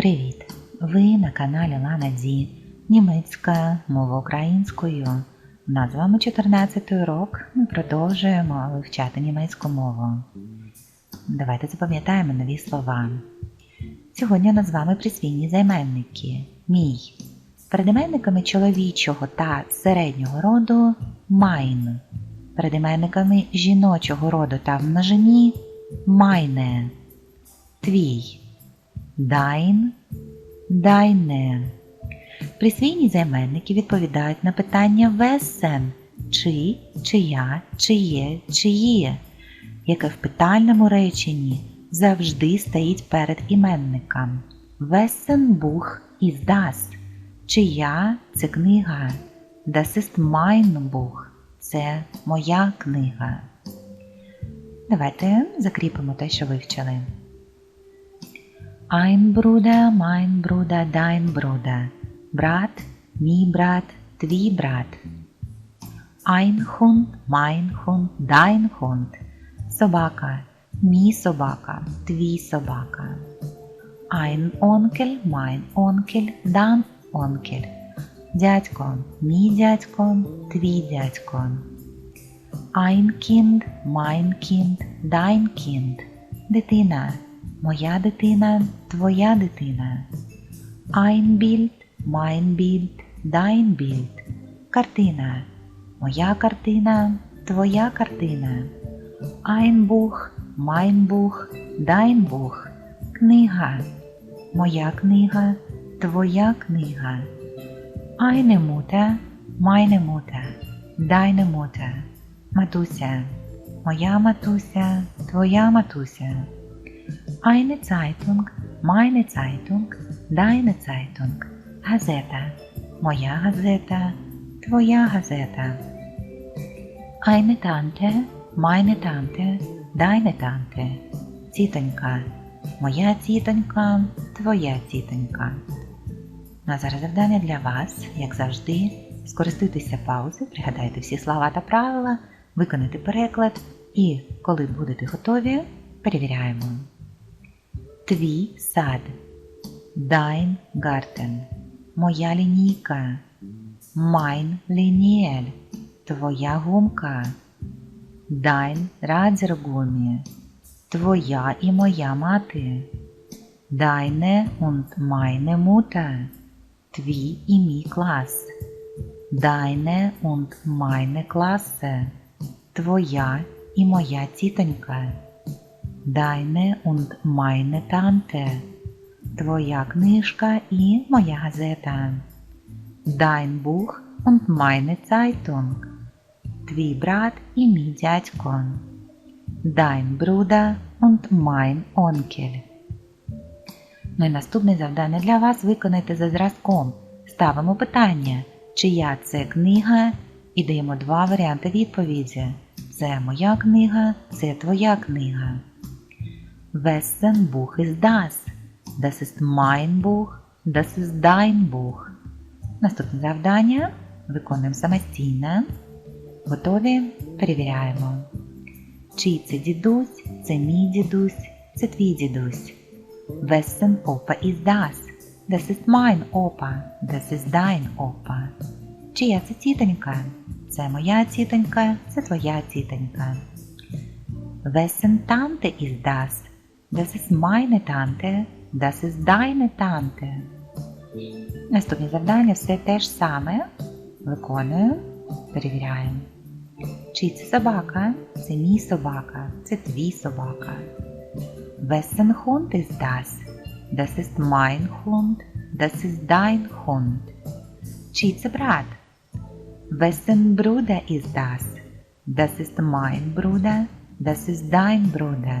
Привіт! Ви на каналі Лана Ді, німецька мова українською. У нас з вами 14 урок. Ми продовжуємо вивчати німецьку мову. Давайте запам'ятаємо нові слова. Сьогодні у нас з вами присвійні займенники. Мій. Перед іменниками чоловічого та середнього роду майн. Перед іменниками жіночого роду та в множині майне. Твій. Дайн, дайне. Присвійні займенники відповідають на питання весен чи, чия, чиє, чиє, яке в питальному реченні завжди стоїть перед іменником. Весен бух із das. Чия це книга. Das ist mein Buch. Це моя книга. Давайте закріпимо те, що вивчили. Ein Bruder, mein Bruder, dein Bruder. Брат, мій брат, твій брат. Ein Hund, mein Hund, dein Hund. Собака, мій собака, твій собака. Ein Onkel, mein Onkel, dein Onkel. Дядько, мій дядько, твій дядько. Ein Kind, mein Kind, dein Kind. Дитина, моя дитина, твоя дитина. Ein Bild, mein Bild, dein Bild. Картина, моя картина, твоя картина. Ein Buch, mein Buch, dein Buch. Книга, моя книга, твоя книга. Eine Mutter, meine Mutter, deine Mutter. Матуся, моя матуся, твоя матуся. Eine Zeitung, meine Zeitung, deine Zeitung. Газета, моя газета, твоя газета. Eine Tante, meine Tante, deine Tante. Тітонька, моя тітонька, твоя тітонька. Ну а зараз завдання для вас, як завжди, скористуйтеся паузою, пригадайте всі слова та правила, виконайте переклад і, коли будете готові, перевіряємо. Твій сад. Dein Garten. Моя лінійка. Mein Lineal. Твоя гумка. Dein Radiergummi. Твоя і моя мати. Deine und meine Mutter. Твій і мій клас. Deine und meine Klasse. Твоя і моя тітонька. Deine und meine Tante. Твоя книжка і моя газета. Dein Buch und meine Zeitung. Твій брат і мій дядько. Dein Bruder und mein Onkel. Ну і наступне завдання для вас виконайте за зразком. Ставимо питання, чия це книга, і даємо два варіанти відповіді. Це моя книга, це твоя книга. Wessen Buch ist das? Das ist mein Buch, das ist dein Buch. Наступне завдання виконуємо самостійно. Готові? Перевіряємо. Чий це дідусь, це мій дідусь, це твій дідусь. Wessen Opa ist das? Das ist mein Opa, das ist dein Opa. Чия це тітонька? Це моя тітонька, це твоя тітонька. Wessen Tante ist das? Das ist meine Tante, das ist deine Tante. Наступні завдання все те ж саме. Виконую, перевіряємо. Чий це собака? Це мій собака, це твій собака. Wessen Hund ist das? Das ist mein Hund, das ist dein Hund. Чий це брат? Wessen Bruder ist das? Das ist mein Bruder, das ist dein Bruder.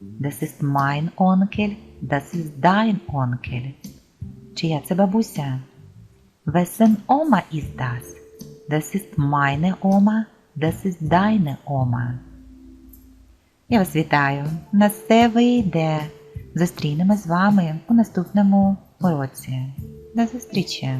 Das ist mein Onkel, das ist dein Onkel. Чия це бабуся? Wessen Oma ist das? Das ist meine Oma. Das ist deine Oma. Я вас вітаю. У нас все вийде. Зустрінемо з вами у наступному уроці. До зустрічі!